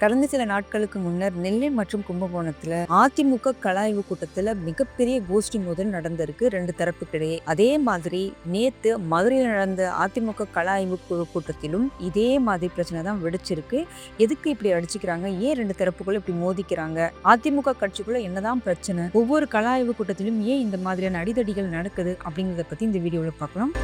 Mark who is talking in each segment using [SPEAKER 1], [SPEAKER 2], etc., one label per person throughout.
[SPEAKER 1] கடந்த சில நாட்களுக்கு முன்னர் நெல்லை மற்றும் கும்பகோணத்துல அதிமுக கலாய்வு கூட்டத்துல மிகப்பெரிய கோஷ்டி மோதல் நடந்திருக்கு. ரெண்டு தரப்புக்கிடையே. அதே மாதிரி நேத்து மதுரையில் நடந்த அதிமுக கலாய்வு குழு கூட்டத்திலும் இதே மாதிரி பிரச்சனை தான் வெடிச்சிருக்கு. எதுக்கு இப்படி அடிச்சுக்கிறாங்க? ஏன் ரெண்டு தரப்புக்குள்ள இப்படி மோதிக்கிறாங்க? அதிமுக கட்சிக்குள்ள என்னதான் பிரச்சனை? ஒவ்வொரு கலாய்வு கூட்டத்திலும் ஏன் இந்த மாதிரியான அடிதடிகள் நடக்குது? அப்படிங்கறத பத்தி இந்த வீடியோவில் பார்க்கலாம்.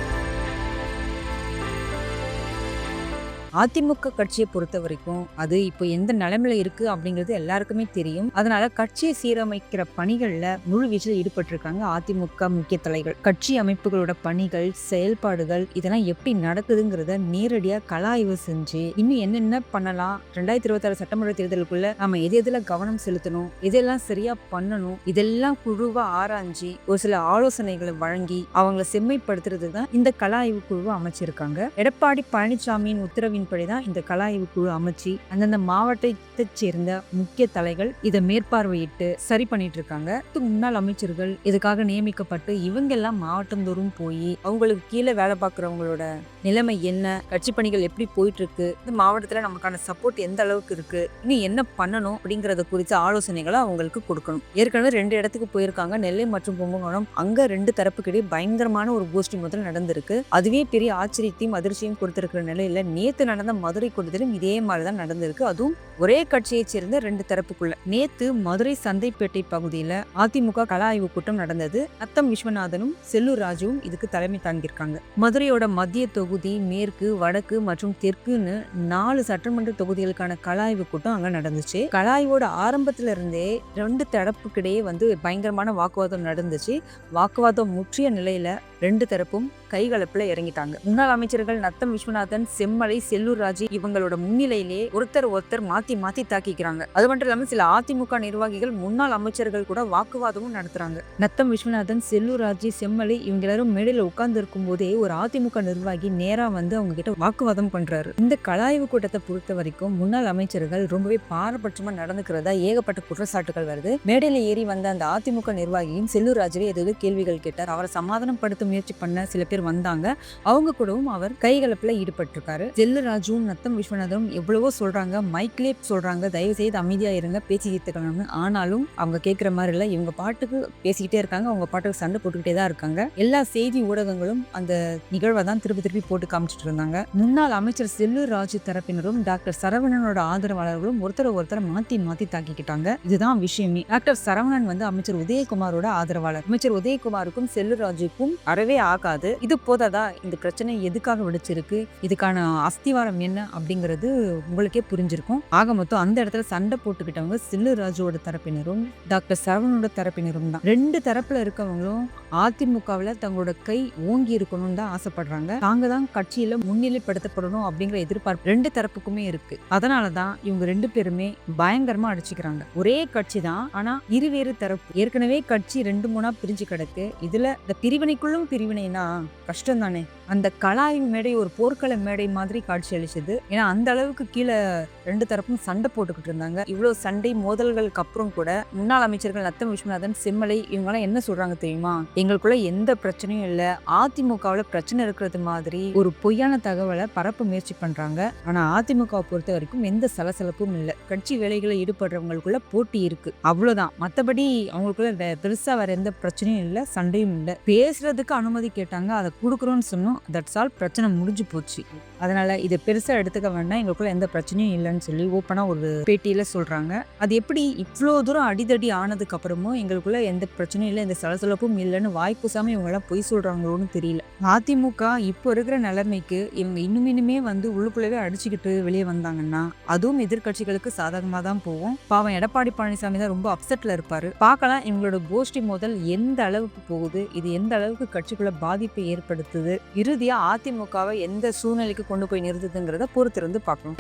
[SPEAKER 1] அதிமுக கட்சியை பொறுத்த வரைக்கும் அது இப்போ எந்த நிலைமையில இருக்கு அப்படிங்கிறது எல்லாருக்குமே தெரியும். அதனால கட்சியை சீரமைக்கிற பணிகள்ல முழு வீச்சில் ஈடுபட்டிருக்காங்க அதிமுக முக்கிய தலைகள் கட்சி அமைப்புகளோட பணிகள் செயல்பாடுகள் இதெல்லாம் எப்படி நடக்குதுங்கிறத நேரடியா கலாய்வு செஞ்சு இன்னும் என்னென்ன பண்ணலாம்? ரெண்டாயிரத்தி இருபத்தாறு சட்டமன்ற தேர்தலுக்குள்ள நம்ம எது எதுல கவனம் செலுத்தணும்? இதெல்லாம் சரியா பண்ணணும்? இதெல்லாம் குழுவா ஆராய்ஞ்சு ஒரு சில ஆலோசனைகளை வழங்கி அவங்கள செம்மைப்படுத்துறது தான் இந்த கலாய்வு குழுவை அமைச்சிருக்காங்க. எடப்பாடி பழனிசாமியின் உத்தரவின்படி தான் இந்த கலாய்வு குழு அமைச்சு அந்தந்த மாவட்டத்தை சேர்ந்த முக்கிய தலைகள் இதை மேற்பார்வையிட்டு சரி பண்ணிட்டு இருக்காங்க. இதுக்கு முன்னாள் அமைச்சர்கள் இதுக்காக நியமிக்கப்பட்டு இவங்க எல்லாம் மாவட்டந்தோறும் போய் அவங்களுக்கு கீழே வேலை பார்க்குறவங்களோட நிலைமை என்ன? கட்சி பணிகள் எப்படி போயிட்டு இருக்கு இந்த மாவட்டத்தில் நமக்கான சப்போர்ட் எந்த அளவுக்கு இருக்கு? இன்னும் என்ன பண்ணணும்? அப்படிங்கறத குறித்த ஆலோசனைகளை அவங்களுக்கு கொடுக்கணும். ஏற்கனவே ரெண்டு இடத்துக்கு போயிருக்காங்க. நெல்லை மற்றும் கும்பகோணம். அங்க ரெண்டு தரப்புக்கிடையே பயங்கரமான ஒரு கோஷ்டி முதல் நடந்திருக்கு. அதுவே பெரிய ஆச்சரியத்தையும் அதிர்ச்சியும் கொடுத்திருக்கிற நிலையில நேத்து நடந்த மதுரை கூட்டத்திலும் இதே மாதிரி தான் நடந்திருக்கு. அதுவும் ஒரே கட்சியைச் சேர்ந்த ரெண்டு தரப்புக்குள்ள. நேத்து மதுரை சந்தைப்பேட்டை பகுதியில அதிமுக கலா ஆய்வு கூட்டம் நடந்தது. அத்தம் விஸ்வநாதனும் செல்லூர் ராஜுவும் இதுக்கு தலைமை தாங்கியிருக்காங்க. மதுரையோட மத்திய தொகுதி மேற்கு வடக்கு மற்றும் தெற்குன்னு நாலு சட்டமன்ற தொகுதிகளுக்கான கலாய்வு கூட்டம் அங்க நடந்துச்சு. கலாய்வோட ஆரம்பத்துல இருந்தே ரெண்டு தரப்புக்கிடையே வந்து பயங்கரமான வாக்குவாதம் நடந்துச்சு. வாக்குவாதம் முற்றிய நிலையில ரெண்டு தரப்பும் கைகலப்புல இறங்கிட்டாங்க. முன்னாள் அமைச்சர்கள் நத்தம் விஸ்வநாதன் செம்மலை செல்லூர் ராஜு இவங்களோட முன்னிலையிலேயே ஒருத்தர் ஒருத்தர் மாத்தி மாத்தி தாக்கிக்கிறாங்க. அது மட்டும் இல்லாம சில அதிமுக நிர்வாகிகள் முன்னாள் அமைச்சர்கள் கூட வாக்குவாதமும் நடத்துறாங்க. நத்தம் விஸ்வநாதன் செல்லூர் ராஜு செம்மலை இவங்க எல்லாரும் மேடையில உட்கார்ந்து இருக்கும் போதே ஒரு அதிமுக நிர்வாகி நேரா வந்து அவங்க கிட்ட வாக்குவாதம் பண்றாரு. இந்த கலாய்வு கூட்டத்தை பொறுத்த வரைக்கும் முன்னாள் அமைச்சர்கள் ரொம்பவே பாரபட்சமா நடந்துக்கிறதா ஏகப்பட்ட குற்றச்சாட்டுகள் வருது. மேடையில ஏறி வந்த அந்த அதிமுக நிர்வாகியும் செல்லூர் ராஜுவே ஏதாவது கேள்விகள் கேட்டார். அவரை சமாதானப்படுத்த முயற்சி பண்ண சில பேர் வந்தாங்க. அவங்க கூடவும் அவர் கைகலப்பில் ஈடுபட்டிருக்காரு. செல்லு ராஜுவும் நத்தம் விஸ்வநாதனும் எவ்வளவோ சொல்றாங்க. மைக்லே சொல்றாங்க. தயவு செய்து அமைதியாக இருங்க. பேசி தீர்த்துக்கணும்னு. ஆனாலும் அவங்க கேட்குற மாதிரி இல்லை. இவங்க பாட்டுக்கு பேசிக்கிட்டே இருக்காங்க. அவங்க பாட்டுக்கு சண்டை போட்டுக்கிட்டே தான் இருக்காங்க. எல்லா செய்தி ஊடகங்களும் அந்த நிகழ்வை தான் திருப்பி திருப்பி போட்டு காமிச்சிட்டு இருந்தாங்க. முன்னாள் அமைச்சர் செல்லூர் ராஜு தரப்பினரும் டாக்டர் சரவணனோட ஆதரவாளர்களும் ஒருத்தர் ஒருத்தர் மாத்தி மாத்தி தாக்கிக்கிட்டாங்க. இதுதான் விஷயமே. டாக்டர் சரவணன் வந்து அமைச்சர் உதயகுமாரோட ஆதரவாளர். அமைச்சர் உதயகுமாருக்கும் செல்லூர் ராஜுக்கும் வரவே ஆகாது. இது போதாதா? இந்த பிரச்சனை எதுக்காக வெடிச்சிருக்கு? இதுக்கான அஸ்திவாரம் என்ன? அப்படிங்கிறது உங்களுக்கே புரிஞ்சிருக்கும். ஆக மொத்தம் அந்த இடத்துல சண்டை போட்டுக்கிட்டவங்க சில்லு ராஜுவோட தரப்பினரும் டாக்டர் சரவணோட தரப்பினரும் தான். ரெண்டு தரப்புல இருக்கவங்களும் அதிமுகவில் தங்களோட கை ஓங்கி இருக்கணும்னு தான் ஆசைப்படுறாங்க. தாங்க தான் கட்சியில முன்னிலைப்படுத்தப்படணும் அப்படிங்கிற எதிர்பார்ப்பு ரெண்டு தரப்புக்குமே இருக்கு. அதனால தான் இவங்க ரெண்டு பேருமே பயங்கரமா அடிச்சுக்கிறாங்க. ஒரே கட்சி தான் ஆனா இருவேறு தரப்பு. ஏற்கனவே கட்சி ரெண்டு மூணா பிரிஞ்சு கிடக்கு. இதுல இந்த பிரிவினைக்குள்ளும் பிரிவினைனா கஷ்டம் தானே அந்த கலாய் மேடை ஒரு போர்க்கள மேடை மாதிரி காட்சி அளிச்சது ஏன்னா அந்த அளவுக்கு கீழே ரெண்டு தரப்பும் சண்டை போட்டுக்கிட்டு இருந்தாங்க. இவ்வளோ சண்டை மோதல்களுக்கு அப்புறம் கூட முன்னாள் அமைச்சர்கள் நத்தம் விஸ்வநாதன் செம்மலை இவங்கெல்லாம் என்ன சொல்றாங்க தெரியுமா? எங்களுக்குள்ள எந்த பிரச்சனையும் இல்லை. அதிமுகவில் பிரச்சனை இருக்கிறது மாதிரி ஒரு பொய்யான தகவலை பரப்ப முயற்சி பண்றாங்க. ஆனா அதிமுகவை பொறுத்த வரைக்கும் எந்த சலசலப்பும் இல்லை. கட்சி வேலைகளை ஈடுபடுறவங்களுக்குள்ள போட்டி இருக்கு. அவ்வளவுதான். மற்றபடி அவங்களுக்குள்ள வே- பெருசா வேற எந்த பிரச்சனையும் இல்லை சண்டையும் இல்லை. பேசுறதுக்கு அனுமதி கேட்டாங்க. அதை கொடுக்குறோன்னு சொன்னோம். தட்ஸ் ஆல் பிரச்சனை முடிஞ்சு போச்சு. அதனால இதை பெருசாக எடுத்துக்க வேண்டாம். எங்களுக்குள்ள எந்த பிரச்சனையும் இல்லைன்னு சொல்லி ஓப்பனாக ஒரு பேட்டியில் சொல்கிறாங்க அது எப்படி இவ்வளோ தூரம் அடிதடி ஆனதுக்கப்புறமும் எங்களுக்குள்ள எந்த பிரச்சனையும் இல்லை எந்த சலசலப்பும் இல்லைன்னு வாய்ப்பு சாமி இவங்களாம் பொய் சொல்கிறாங்களோன்னு தெரியல. அதிமுக இப்போ இருக்கிற நிலைமைக்கு இவங்க இன்னும் இன்னுமே வந்து உள்ளுக்குள்ளவே அடிச்சுக்கிட்டு வெளியே வந்தாங்கன்னா அதுவும் எதிர்க்கட்சிகளுக்கு சாதகமாக தான் போகும். பாவம் எடப்பாடி பழனிசாமி தான் ரொம்ப அப்செட்டில் இருப்பார். பார்க்கலாம் இவங்களோட கோஷ்டி மோதல் எந்த அளவுக்கு போகுது இது எந்த அளவுக்கு கட்சிக்குள்ள பாதிப்பை ஏற்படுத்துது இரு இறுதியாக அதிமுகவை எந்த சூழ்நிலைக்கு கொண்டு போய் நிறுத்துதுங்கிறத பொறுத்திருந்து பார்க்கணும்.